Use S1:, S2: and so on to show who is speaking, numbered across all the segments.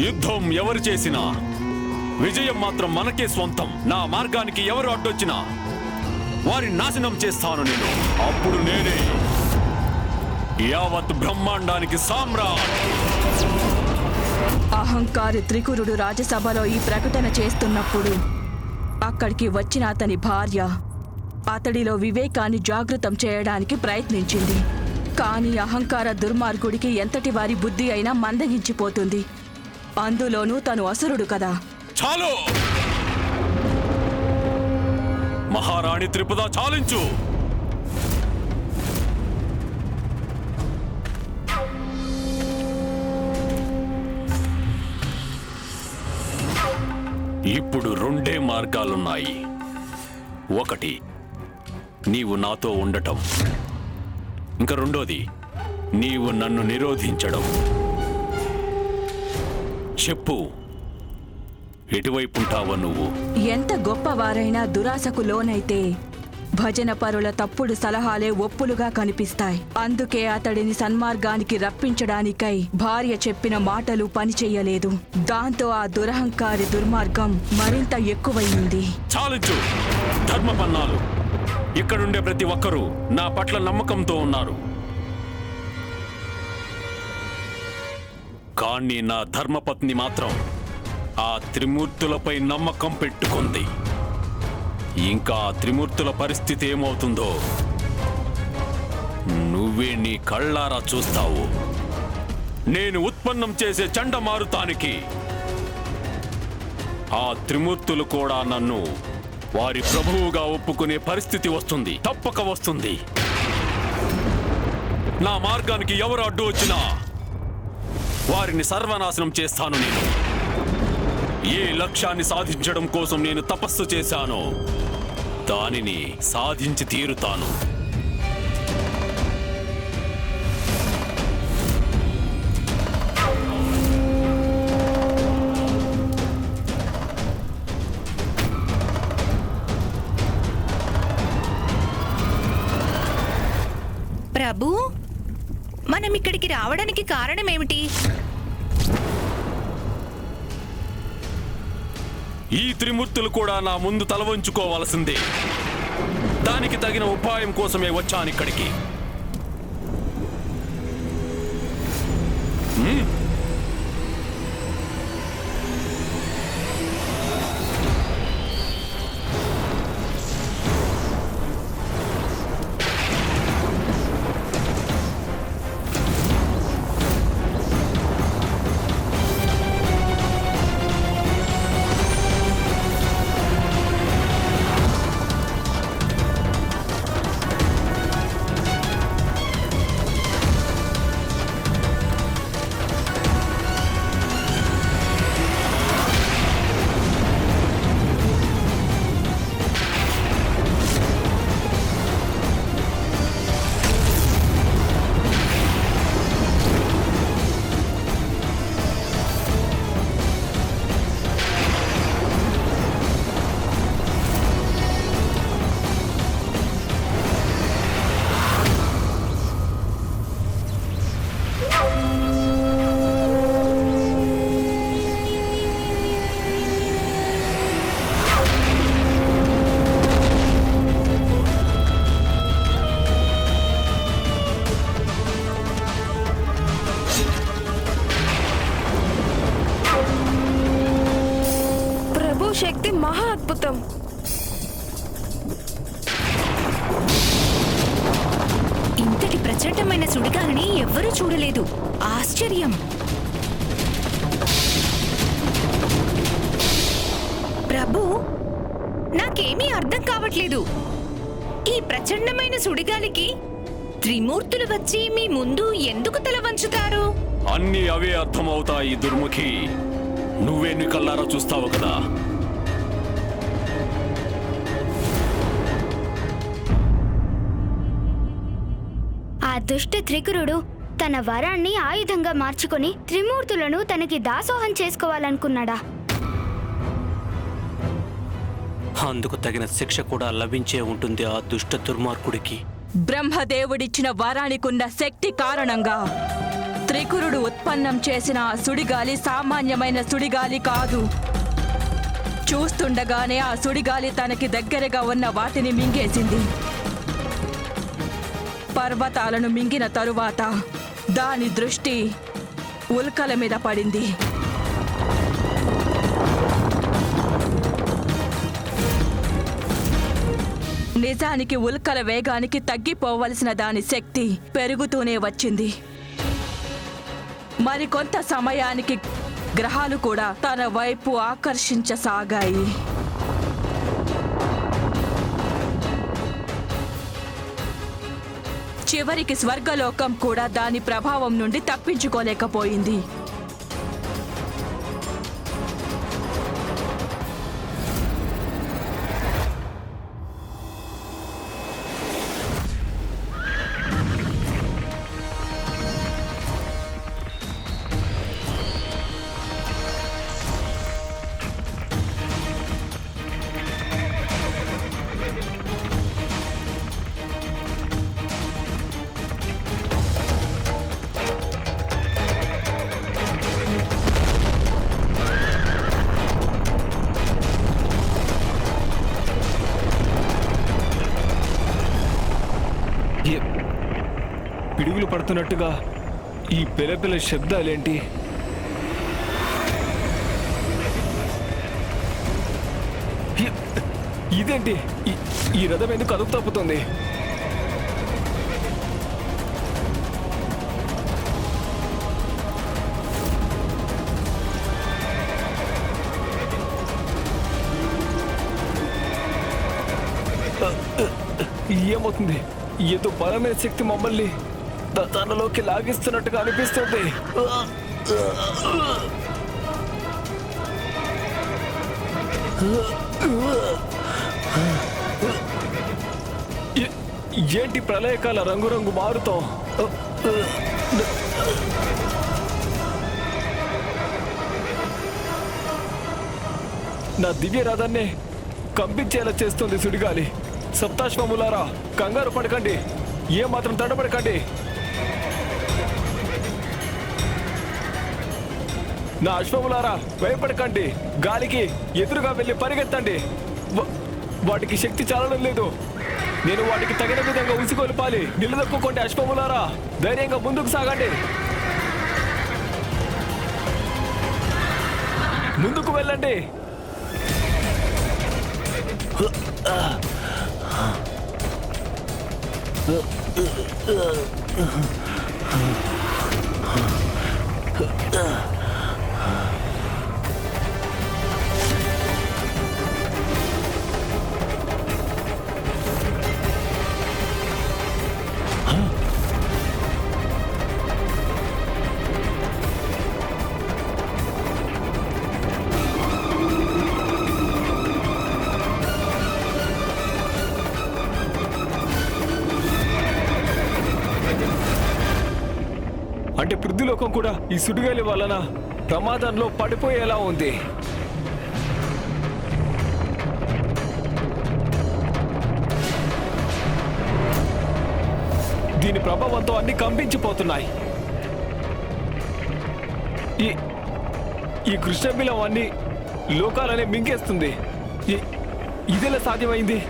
S1: యుద్ధం ఎవరు చేసినా విజయం మాత్రం మనకే స్వంతం. నా మార్గానికి ఎవరు అడ్డొచ్చినా వారి నాశనం చేస్తాను నేను. అప్పుడు నేనే యావత్ బ్రహ్మాండానికి సామ్రాట్.
S2: అహంకారి త్రికురుడు రాజ్యసభలో ఈ ప్రకటన చేస్తున్నప్పుడు అక్కడికి వచ్చిన అతని భార్య అతడిలో వివేకాన్ని జాగృతం చేయడానికి ప్రయత్నించింది. కానీ అహంకార దుర్మార్గుడికి ఎంతటి వారి బుద్ధి అయినా మందగించిపోతుంది. అందులోనూ తను అసురుడు కదా.
S1: చాలు! మహారాణి త్రిపుద చాలించు! ఇప్పుడు రెండే మార్గాలున్నాయి. ఒకటి నీవు నాతో ఉండటం. ఇంకా రెండోది నీవు నన్ను నిరోధించడం. చెప్పు. ఎటువైపుంటావా నువ్వు?
S2: ఎంత గొప్పవారైనా దురాశకు లోనైతే భజన పరుల తప్పుడు సలహాలే ఒప్పులుగా కనిపిస్తాయి. అందుకే అతడిని సన్మార్గానికి రప్పించడానికై భార్య చెప్పిన మాటలు పనిచెయ్యలేదు దాంతో ఆ దురహంకారి దుర్మార్గం మరింత ఎక్కువయింది
S1: చాలించు. ధర్మపన్నాలు. ఇక్కడుండే ప్రతి ఒక్కరూ నా పట్ల నమ్మకంతో ఉన్నారు. కానీ నా ధర్మపత్ని మాత్రం ఆ త్రిమూర్తులపై నమ్మకం పెట్టుకుంది. ఇంకా ఆ త్రిమూర్తుల పరిస్థితి ఏమవుతుందో నువ్వే నీ కళ్ళారా చూస్తావు. నేను ఉత్పన్నం చేసే చండమారుతానికి ఆ త్రిమూర్తులు కూడా నన్ను వారి ప్రభువుగా ఒప్పుకునే పరిస్థితి వస్తుంది. తప్పక వస్తుంది. నా మార్గానికి ఎవరు అడ్డు వచ్చినా వారిని సర్వనాశనం చేస్తాను నేను. ఏ లక్ష్యాన్ని సాధించడం కోసం నేను తపస్సు చేశానో. దానిని సాధించి తీరుతాను.
S3: మనం ఇక్కడికి రావడానికి కారణం ఏమిటి?
S1: ఈ త్రిమూర్తులు కూడా నా ముందు తల వంచుకోవాల్సిందే. దానికి తగిన ఉపాయం కోసమే వచ్చాను ఇక్కడికి.
S4: మహా అద్భుతం.
S3: ఇంతటి ప్రచండమైన సుడిగాలిని ఎవ్వరూ చూడలేదు. ఆశ్చర్యం. ప్రభు నాకేమీ అర్థం కావట్లేదు. ఈ ప్రచండమైన సుడిగాలికి త్రిమూర్తులు వచ్చి మీ ముందు ఎందుకు తల వంచుతారు?
S1: అన్నీ అవే అర్థమవుతాయి దుర్ముఖి. నువ్వే నీ కల్లారా చూస్తావు కదా?
S5: దుష్ట త్రికురుడు తన వరాన్ని ఆయుధంగా మార్చుకొని త్రిమూర్తులను తనకి దాసోహం చేసుకోవాలనుకున్నాడా?
S6: అందుకు తగిన శిక్ష కూడా లభించే ఉంటుంది ఆ దుష్ట దుర్మార్గుడికి.
S2: బ్రహ్మదేవుడిచ్చిన వరానికున్న శక్తి కారణంగా త్రికురుడు ఉత్పన్నం చేసిన ఆ సుడిగాలి సామాన్యమైన సుడిగాలి కాదు. చూస్తుండగానే ఆ సుడిగాలి తనకి దగ్గరగా ఉన్న వాటిని మింగేసింది. పర్వతాలను మింగిన తరువాత దాని దృష్టి ఉల్కల మీద పడింది. నిజానికి ఉల్కల వేగానికి తగ్గిపోవలసిన దాని శక్తి పెరుగుతూనే వచ్చింది. మరికొంత సమయానికి గ్రహాలు కూడా తన వైపు ఆకర్షించసాగాయి. చివరికి స్వర్గలోకం కూడా దాని ప్రభావం నుండి తప్పించుకోలేకపోయింది.
S7: పడుతున్నట్టుగా ఈ పిలపిల శబ్దాలేంటి? ఇదేంటి? ఈ- ఈ రథం ఎందుకు అదుపు తప్పుతుంది? ఏమవుతుంది? ఏదో బలమైన శక్తి మమ్మల్ని తనలోకి లాగిస్తున్నట్టుగా అనిపిస్తుంది. ఏంటి ప్రళయకాల రంగురంగు మారుతాం? నా దివ్య రథాన్ని కంపించేలా చేస్తుంది సుడిగాలి. సప్తాశ్వములారా కంగారు పడకండి. ఏ మాత్రం నా అశ్వములారా భయపడకండి. గాలికి ఎదురుగా వెళ్ళి పరిగెత్తండి. వాటికి శక్తి చాలడం లేదు. నేను వాటికి తగిన విధంగా ఉసిగొల్పాలి నిలదొక్కుకోండి అశ్వములారా. ధైర్యంగా ముందుకు సాగండి. ముందుకు వెళ్ళండి. అంటే ఈ సుడిగాలి వలన ప్రమాదంలో పడిపోయేలా ఉంది. దీని ప్రభావంతో అన్ని కంపించిపోతున్నాయి. ఈ ఈ కృష్ణబిలం అన్ని లోకాలనే మింగేస్తుంది. ఈ- సాధ్యమైంది?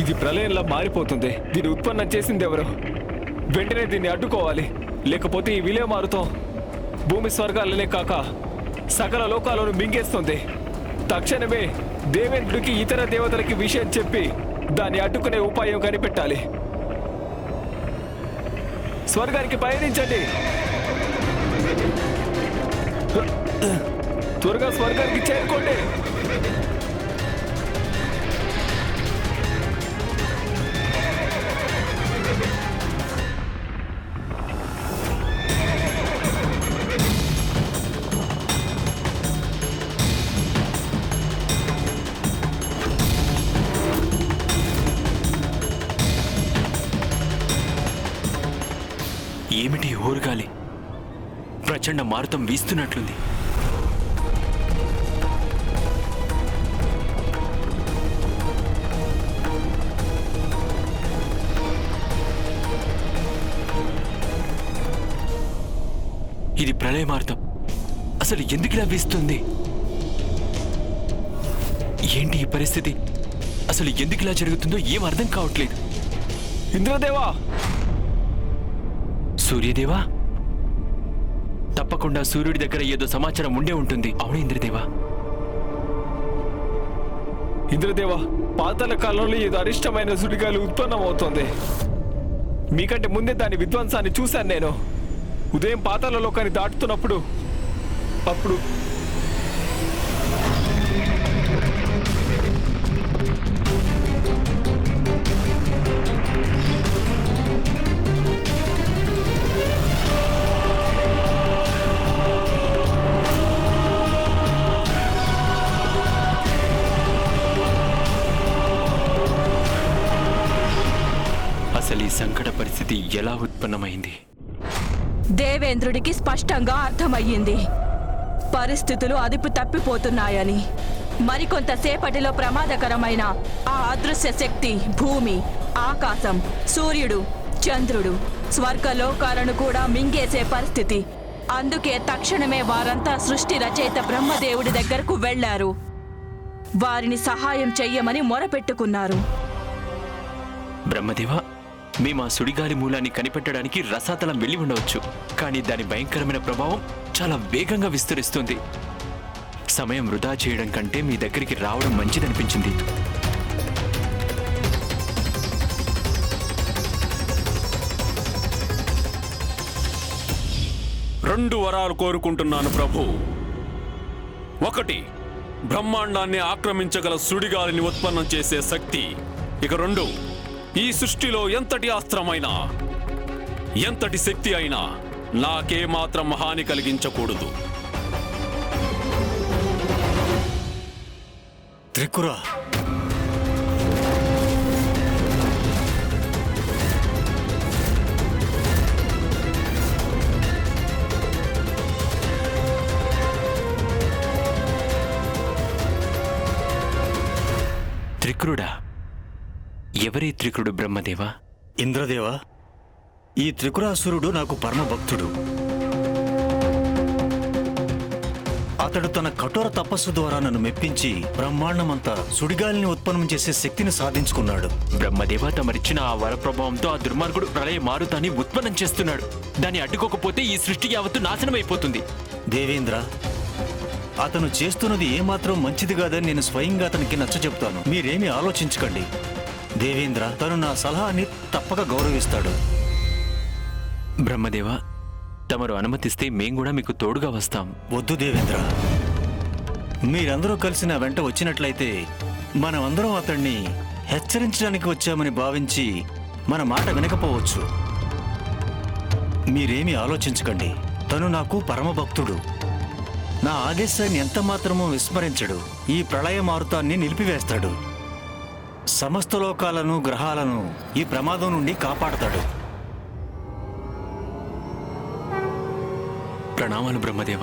S7: ఇది ప్రళయంలా మారిపోతుంది. దీన్ని ఉత్పన్నం చేసింది ఎవరు? వెంటనే దీన్ని అడ్డుకోవాలి. లేకపోతే ఈ విలే మారుతాం. భూమి స్వర్గాలనే కాక సకల లోకాలను మింగేస్తుంది. తక్షణమే దేవేంద్రుడికి ఇతర దేవతలకి విషయం చెప్పి దాన్ని అడ్డుకునే ఉపాయం కనిపెట్టాలి. స్వర్గానికి పయనించండి. త్వరగా స్వర్గానికి చేరుకోండి.
S6: ప్రచండ మారుతం వీస్తున్నట్లుంది. ఇది ప్రళయ మారుతం. అసలు ఎందుకు ఇలా వీస్తుంది? ఏంటి ఈ పరిస్థితి? అసలు ఎందుకు ఇలా జరుగుతుందో ఏం అర్థం కావట్లేదు.
S7: ఇంద్రదేవా!
S6: సూర్యదేవా? తప్పకుండా సూర్యుడి దగ్గర ఏదో సమాచారం ఉండే ఉంటుంది. అవును ఇంద్రదేవా.
S7: ఇంద్రదేవ పాతల కాలంలో ఏదో అరిష్టమైన సుడిగాలి ఉత్పన్నం అవుతోంది మీకంటే ముందే దాని విధ్వంసాన్ని చూశాను నేను. ఉదయం పాతాల లోకాన్ని దాటుతున్నప్పుడు అప్పుడు
S6: అసలు ఈ సంకట పరిస్థితి ఎలా ఉత్పన్నమైంది?
S2: దేవేంద్రుడికి స్పష్టంగా అర్థమయ్యింది. పరిస్థితులు అదుపు తప్పిపోతున్నాయని. మరికొంతసేపటిలో ప్రమాదకరమైన ఆ అదృశ్య శక్తి భూమి ఆకాశం సూర్యుడు చంద్రుడు స్వర్గలోకాలను కూడా మింగేసే పరిస్థితి. అందుకే తక్షణమే వారంతా సృష్టి రచయిత బ్రహ్మదేవుడి దగ్గరకు వెళ్ళారు వారిని సహాయం చెయ్యమని మొరపెట్టుకున్నారు.
S6: బ్రహ్మదేవా మేము ఆ సుడిగాలి మూలాన్ని కనిపెట్టడానికి రసాతలం వెళ్ళి ఉండవచ్చు. కానీ దాని భయంకరమైన ప్రభావం చాలా వేగంగా విస్తరిస్తుంది. సమయం వృధా చేయడం కంటే మీ దగ్గరికి రావడం మంచిదనిపించింది.
S1: రెండు వరాలు కోరుకుంటున్నాను ప్రభు. ఒకటి బ్రహ్మాండాన్ని ఆక్రమించగల సుడిగాలిని ఉత్పన్నం చేసే శక్తి. ఇక రెండు ఈ సృష్టిలో ఎంతటి అస్త్రమైనా ఎంతటి శక్తి అయినా నాకే మాత్రం హాని కలిగించకూడదు.
S8: త్రికుర.
S6: త్రికురుడా. ఎవరి త్రికృడు బ్రహ్మదేవా?
S8: ఇంద్రదేవ ఈ త్రికురాసురుడు నాకు పరమ భక్తుడు అతడు తన కఠోర తపస్సు ద్వారా నన్ను మెప్పించి బ్రహ్మాండమంతా సుడిగాలిని ఉత్పన్నం చేసే శక్తిని సాధించుకున్నాడు.
S6: బ్రహ్మదేవ తమరిచ్చిన ఆ వర ప్రభావంతో ఆ దుర్మార్గుడు ప్రళయ మారుతాన్ని ఉత్పన్నం చేస్తున్నాడు. దాన్ని అడ్డుకోకపోతే ఈ సృష్టి యావత్తు నాశనమైపోతుంది.
S8: దేవేంద్ర అతను చేస్తున్నది ఏమాత్రం మంచిది కాదని నేను స్వయంగా అతనికి నచ్చ చెప్తాను మీరేమీ ఆలోచించకండి. దేవేంద్ర తను నా సలహాని తప్పక గౌరవిస్తాడు.
S6: బ్రహ్మదేవ తమరు అనుమతిస్తే మేం కూడా మీకు తోడుగా వస్తాం.
S8: వద్దు దేవేంద్ర. మీరందరూ కలిసి నా వెంట వచ్చినట్లయితే మనమందరం అతన్ని హెచ్చరించడానికి వచ్చామని భావించి మన మాట వినకపోవచ్చు. మీరేమీ ఆలోచించకండి. తను నాకు పరమభక్తుడు. నా ఆదేశాన్ని ఎంత మాత్రమూ విస్మరించడు. ఈ ప్రళయ మారుతాన్ని నిలిపివేస్తాడు. సమస్త లోకాలను గ్రహాలను ఈ ప్రమాదం నుండి కాపాడతాడు.
S6: ప్రణామాలు బ్రహ్మదేవ.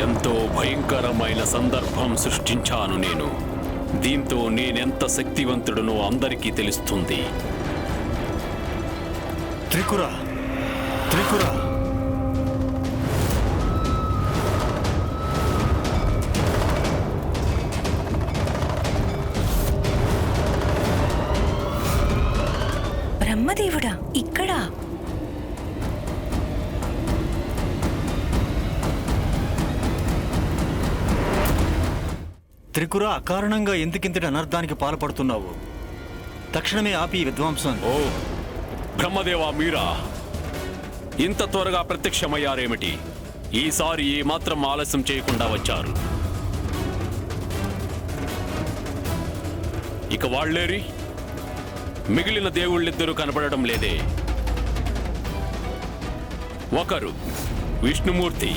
S1: ఎంతో భయంకరమైన సందర్భం సృష్టించాను నేను. దీంతో నేనెంత శక్తివంతుడునో అందరికీ తెలుస్తుంది.
S8: త్రికుర. త్రికుర.
S3: బ్రహ్మదేవుడా ఇక్కడ?
S8: త్రికుర అకారణంగా ఎందుకింతటి అనర్థానికి పాల్పడుతున్నావు? తక్షణమే ఆపి విధ్వంసం
S1: ఓ బ్రహ్మదేవా మీరా? ఇంత త్వరగా ప్రత్యక్షమయ్యారేమిటి? ఈసారి ఏ మాత్రం ఆలస్యం చేయకుండా వచ్చారు. ఇక వాళ్ళేరి? మిగిలిన దేవుళ్ళిద్దరూ కనపడడం లేదే. ఒకరు విష్ణుమూర్తి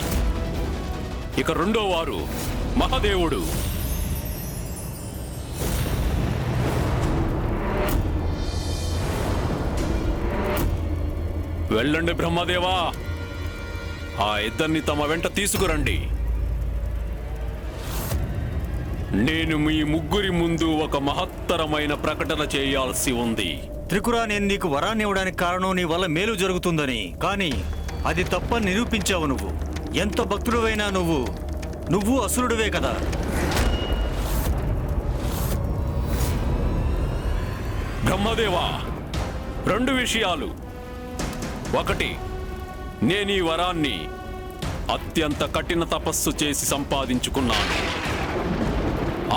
S1: ఇక రెండో వారు మహాదేవుడు. వెళ్ళండి బ్రహ్మదేవా. ఆ ఇద్దరిని తమ వెంట తీసుకురండి. నేను మీ ముగ్గురి ముందు ఒక మహత్తరమైన ప్రకటన చేయాల్సి ఉంది.
S8: త్రిపుర నేను నీకు వరాన్ని ఇవ్వడానికి కారణం నీ వల్ల మేలు జరుగుతుందని. కానీ అది తప్పని నిరూపించావు నువ్వు. ఎంత భక్తుడివైనా నువ్వు నువ్వు అసురుడివే కదా.
S1: బ్రహ్మదేవా రెండు విషయాలు. ఒకటి నేను ఈ వరాన్ని అత్యంత కఠిన తపస్సు చేసి సంపాదించుకున్నాను.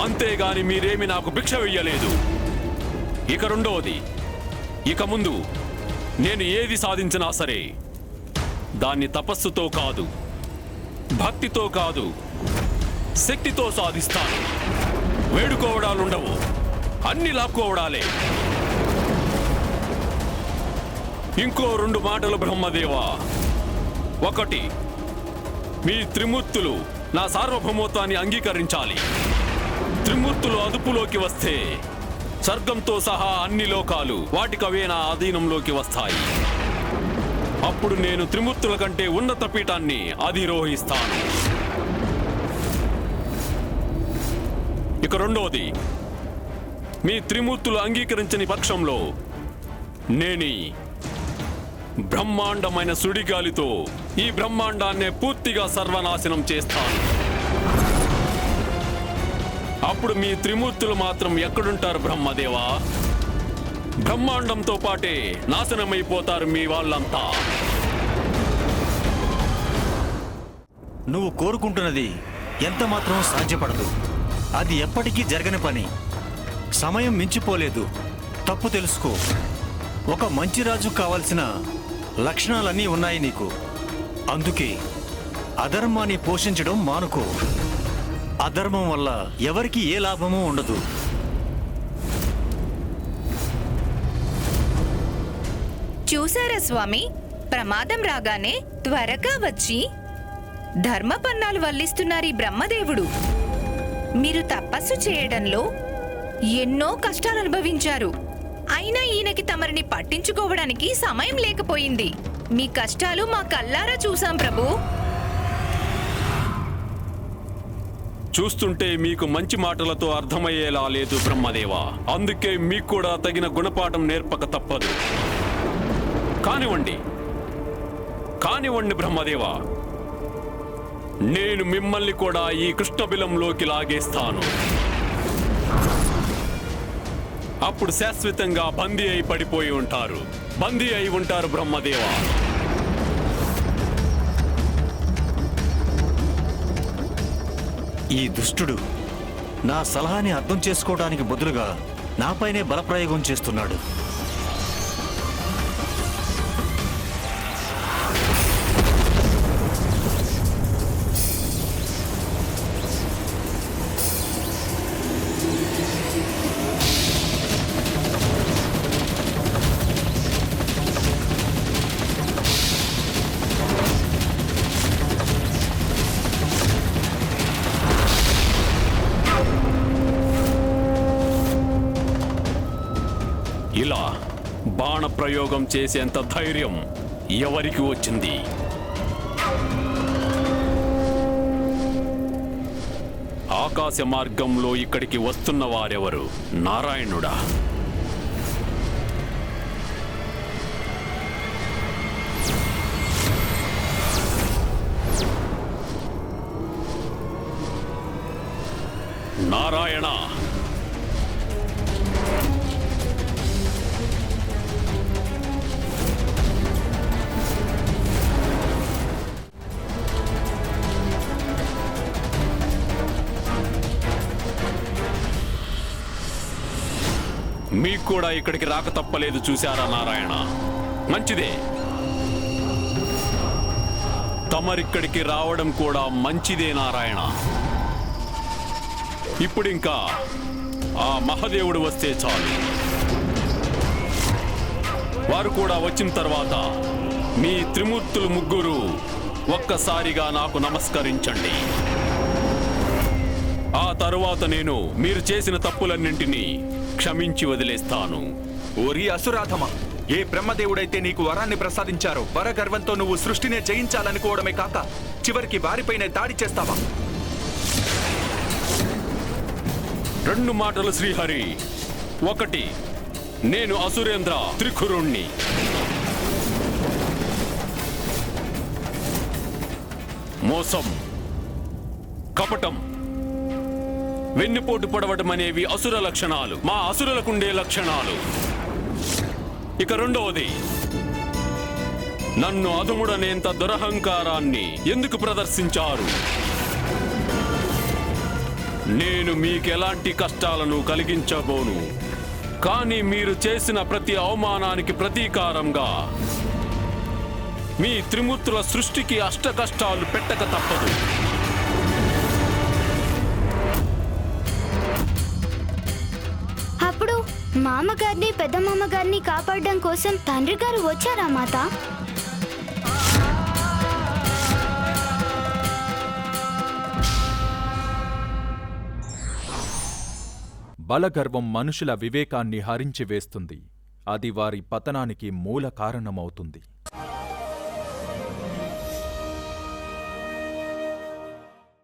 S1: అంతేగాని మీరేమి నాకు భిక్ష వెయ్యలేదు. ఇక రెండవది ఇక ముందు నేను ఏది సాధించినా సరే దాన్ని తపస్సుతో కాదు భక్తితో కాదు శక్తితో సాధిస్తాను. వేడుకోవడాలుండవు అన్ని లాక్కోవడాలే. ఇంకో రెండు మాటలు బ్రహ్మదేవా. ఒకటి మీ త్రిమూర్తులు నా సార్వభౌమత్వాన్ని అంగీకరించాలి. త్రిమూర్తులు అదుపులోకి వస్తే స్వర్గంతో సహా అన్ని లోకాలు వాటికవే నా అధీనంలోకి వస్తాయి. అప్పుడు నేను త్రిమూర్తుల కంటే ఉన్నత పీఠాన్ని అధిరోహిస్తాను. ఇక రెండవది మీ త్రిమూర్తులు అంగీకరించని పక్షంలో నేని బ్రహ్మాండమైన సుడిగాలితో ఈ బ్రహ్మాండాన్నే పూర్తిగా సర్వనాశనం చేస్తాను. అప్పుడు మీ త్రిమూర్తులు మాత్రం ఎక్కడుంటారు బ్రహ్మదేవా? బ్రహ్మాండంతో పాటే నాశనమైపోతారు మీ వాళ్ళంతా.
S8: నువ్వు కోరుకుంటున్నది ఎంత మాత్రం సాధ్యపడదు. అది ఎప్పటికీ జరగని పని. సమయం మించిపోలేదు. తప్పు తెలుసుకో. ఒక మంచి రాజు కావాల్సిన లక్షణాలన్నీ ఉన్నాయి నీకు. అందుకే అధర్మాన్ని పోషించడం మానుకో. అధర్మం వల్ల ఎవరికి ఏ లాభమూ ఉండదు.
S3: చూసారా స్వామి? ప్రమాదం రాగానే త్వరగా వచ్చి ధర్మపన్నాలు వల్లిస్తున్నారు ఈ బ్రహ్మదేవుడు. మీరు తపస్సు చేయడంలో ఎన్నో కష్టాలు అనుభవించారు. అయినా ఈయనకి తమరిని పట్టించుకోవడానికి సమయం లేకపోయింది. మీ కష్టాలు మా కల్లారా చూసాం ప్రభు.
S1: చూస్తుంటే మీకు మంచి మాటలతో అర్థమయ్యేలా లేదు బ్రహ్మదేవా. అందుకే మీకు కూడా తగిన గుణపాఠం నేర్పక తప్పదు. కానివ్వండి. కానివ్వండి బ్రహ్మదేవ. నేను మిమ్మల్ని కూడా ఈ కృష్ణబిలంలోకి లాగేస్తాను. అప్పుడు శాశ్వతంగా బందీ అయి పడిపోయి ఉంటారు. బందీ అయి ఉంటారు బ్రహ్మదేవ.
S8: ఈ దుష్టుడు నా సలహాని అర్థం చేసుకోవడానికి బదులుగా నాపైనే బలప్రయోగం చేస్తున్నాడు.
S1: ఇలా బాణప్రయోగం చేసేంత ధైర్యం ఎవరికి వచ్చింది? ఆకాశ మార్గంలో ఇక్కడికి వస్తున్న వారెవరు? నారాయణుడా. మీకు కూడా ఇక్కడికి రాక తప్పలేదు చూశారా నారాయణ? మంచిదే. తమరిక్కడికి రావడం కూడా మంచిదే నారాయణ. ఇప్పుడింకా ఆ మహదేవుడు వస్తే చాలు. వారు కూడా వచ్చిన తర్వాత మీ త్రిమూర్తులు ముగ్గురు ఒక్కసారిగా నాకు నమస్కరించండి. ఆ తరువాత నేను మీరు చేసిన తప్పులన్నింటినీ క్షమించి వదిలేస్తాను.
S9: ఓరి అసురాధమ ఏ బ్రహ్మదేవుడైతే నీకు వరాన్ని ప్రసాదించారో వర గర్వంతో నువ్వు సృష్టినే జయించాలనుకోవడమే కాక చివరికి వారిపైనే దాడి చేస్తావా?
S1: రెండు మాటలు శ్రీహరి. ఒకటి నేను అసురేంద్ర త్రిఖురుణ్ణి. మోసం. కపటం. వెన్నుపోటు పొడవటం అనేవి అసుర లక్షణాలు. మా అసురులకుండే లక్షణాలు. ఇక రెండవది నన్ను అదుముడనేంత దురహంకారాన్ని ఎందుకు ప్రదర్శించారు? నేను మీకెలాంటి కష్టాలను కలిగించబోను? కానీ మీరు చేసిన ప్రతి అవమానానికి ప్రతీకారంగా మీ త్రిమూర్తుల సృష్టికి అష్ట కష్టాలు పెట్టక తప్పదు.
S5: మామగారిని పెద్ద మామగారిని కాపాడడం కోసం తండ్రి గారు వచ్చారా మాత?
S10: బలగర్వం మనుషుల వివేకాన్ని హరించి వేస్తుంది. అది వారి పతనానికి మూల కారణమవుతుంది.